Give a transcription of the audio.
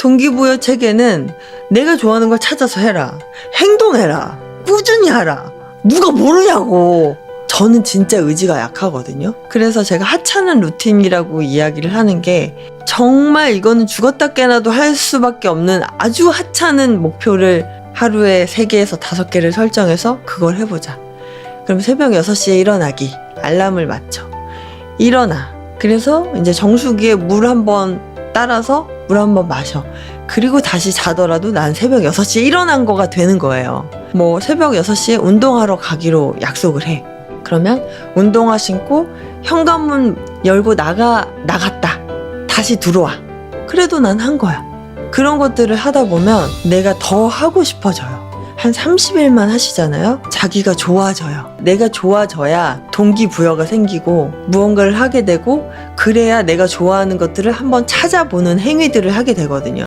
동기부여 체계는 내가 좋아하는 걸 찾아서 해라. 행동해라. 꾸준히 하라. 누가 모르냐고. 저는 진짜 의지가 약하거든요. 그래서 제가 하찮은 루틴이라고 이야기를 하는 게 정말 이거는 죽었다 깨나도 할 수밖에 없는 아주 하찮은 목표를 하루에 3개에서 5개를 설정해서 그걸 해보자. 그럼 새벽 6시에 일어나기. 알람을 맞춰. 일어나. 그래서 이제 정수기에 물 한번 따라서 물 한 번 마셔. 그리고 다시 자더라도 난 새벽 6시에 일어난 거가 되는 거예요. 뭐 새벽 6시에 운동하러 가기로 약속을 해. 그러면 운동화 신고 현관문 열고 나가, 나갔다. 다시 들어와. 그래도 난 한 거야. 그런 것들을 하다 보면 내가 더 하고 싶어져요. 한 30일만 하시잖아요? 자기가 좋아져요. 내가 좋아져야 동기부여가 생기고 무언가를 하게 되고 그래야 내가 좋아하는 것들을 한번 찾아보는 행위들을 하게 되거든요.